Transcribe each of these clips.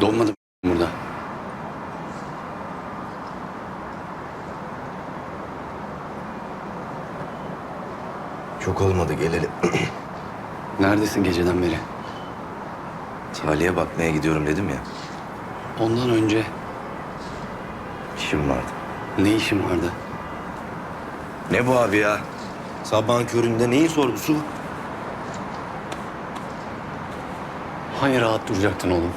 Donmadım burada. Çok olmadı gelelim. Neredesin geceden beri? Salih'e bakmaya gidiyorum dedim ya. Ondan önce İşim vardı. ne işin vardı? Ne bu abi ya? Sabahın köründe neyin sorgusu? Hani rahat duracaktın oğlum?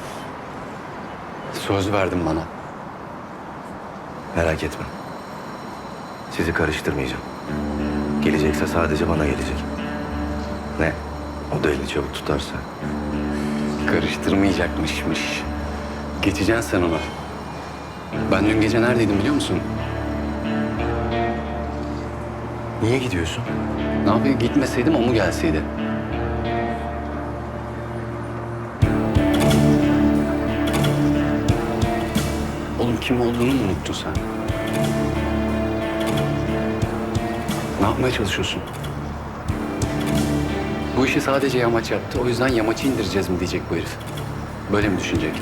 Söz verdin bana. Merak etme. Sizi karıştırmayacağım. Gelecekse sadece bana gelecek. Ne? O da elini çabuk tutarsa. Karıştırmayacakmışmış. Geçeceksin sen ona. Ben dün gece neredeydim biliyor musun? Niye gidiyorsun? Ne yapayım gitmeseydim o mu gelseydi? Kim olduğunu mu unuttun sen? Ne yapmaya çalışıyorsun? Bu işi sadece yamaç yaptı. O yüzden yamaçı indireceğiz mi diyecek bu herif. Böyle mi düşünecek?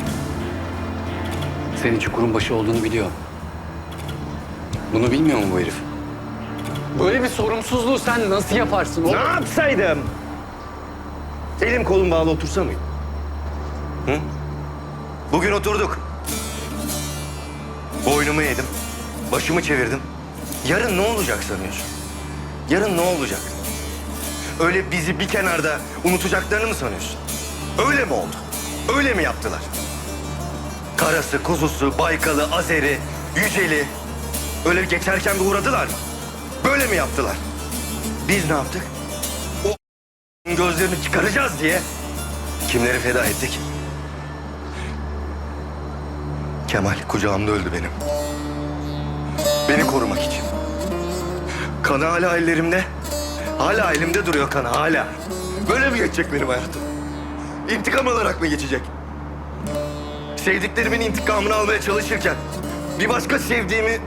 Senin çukurun başı olduğunu biliyor. Bunu bilmiyor mu bu herif? Böyle bir sorumsuzluğu sen nasıl yaparsın oğlum? Ne yapsaydım? Elim kolum bağlı otursa mıyım? Hı? Bugün oturduk. Boynumu yedim. Başımı çevirdim. Yarın ne olacak sanıyorsun? Yarın ne olacak? Öyle bizi bir kenarda unutacaklarını mı sanıyorsun? Öyle mi oldu? Öyle mi yaptılar? Karası, kuzusu, Baykalı, Azeri, Yüceli. Öyle geçerken bir uğradılar mı? Böyle mi yaptılar? Biz ne yaptık? O gözlerini çıkaracağız diye kimleri feda ettik? Kemal kucağımda öldü benim. Beni korumak için. Kanı hala ellerimde. Hala elimde duruyor kanı hala. Böyle mi geçecek benim hayatım? İntikam alarak mı geçecek? Sevdiklerimin intikamını almaya çalışırken bir başka sevdiğimi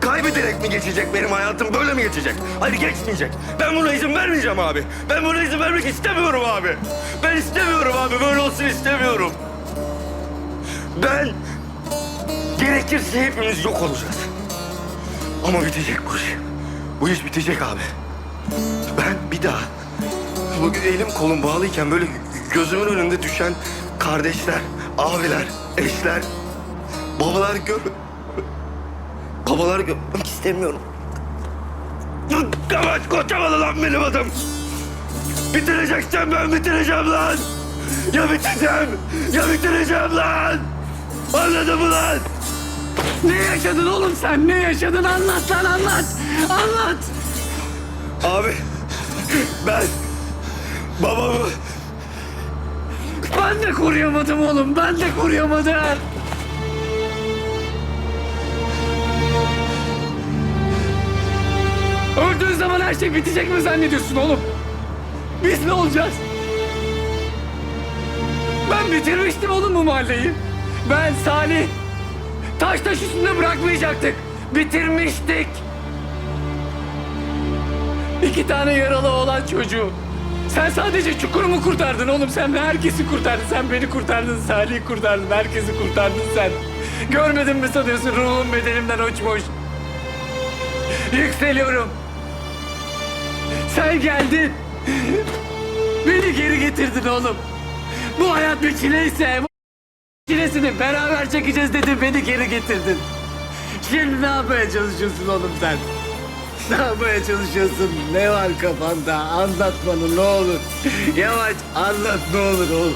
kaybederek mi geçecek benim hayatım? Böyle mi geçecek? Hayır geçmeyecek. Ben buna izin vermeyeceğim abi. Ben buna izin vermek istemiyorum abi. Ben istemiyorum abi. Böyle olsun istemiyorum. Ben gerekirse hepimiz yok olacağız. Ama bitecek bu iş. Bu iş bitecek abi. Ben bir daha bugün elim kolum bağlıyken böyle gözümün önünde düşen kardeşler, abiler, eşler, babalar gör... Babalar görmek istemiyorum. Kavaş koçamalı lan benim adım. Bitireceksen ben bitireceğim lan. Ya bitireceğim, ya bitireceğim lan. Anladın mı lan? Ne yaşadın oğlum sen? Ne yaşadın? Anlat lan anlat. Anlat. Abi ben babamı Ben de koruyamadım oğlum. Ben de koruyamadım. Öldüğün zaman her şey bitecek mi zannediyorsun oğlum? Biz ne olacağız? Ben bitirmiştim oğlum bu mahalleyi. Ben Salih. Taş taş üstünde bırakmayacaktık. Bitirmiştik. İki tane yaralı olan çocuğu. Sen sadece çukurumu kurtardın oğlum. Sen herkesi kurtardın. Sen beni kurtardın. Salih'i kurtardın. Herkesi kurtardın sen. Görmedin mi sanıyorsun? Ruhum bedenimden uçmuş. Yükseliyorum. Sen geldin. Beni geri getirdin oğlum. Bu hayat bir çileyse çilesini beraber çekeceğiz dedin. Beni geri getirdin. Şimdi ne yapmaya çalışıyorsun oğlum sen? Ne yapmaya çalışıyorsun? Ne var kafanda? Anlat bana ne olur. Yavaş anlat ne olur oğlum.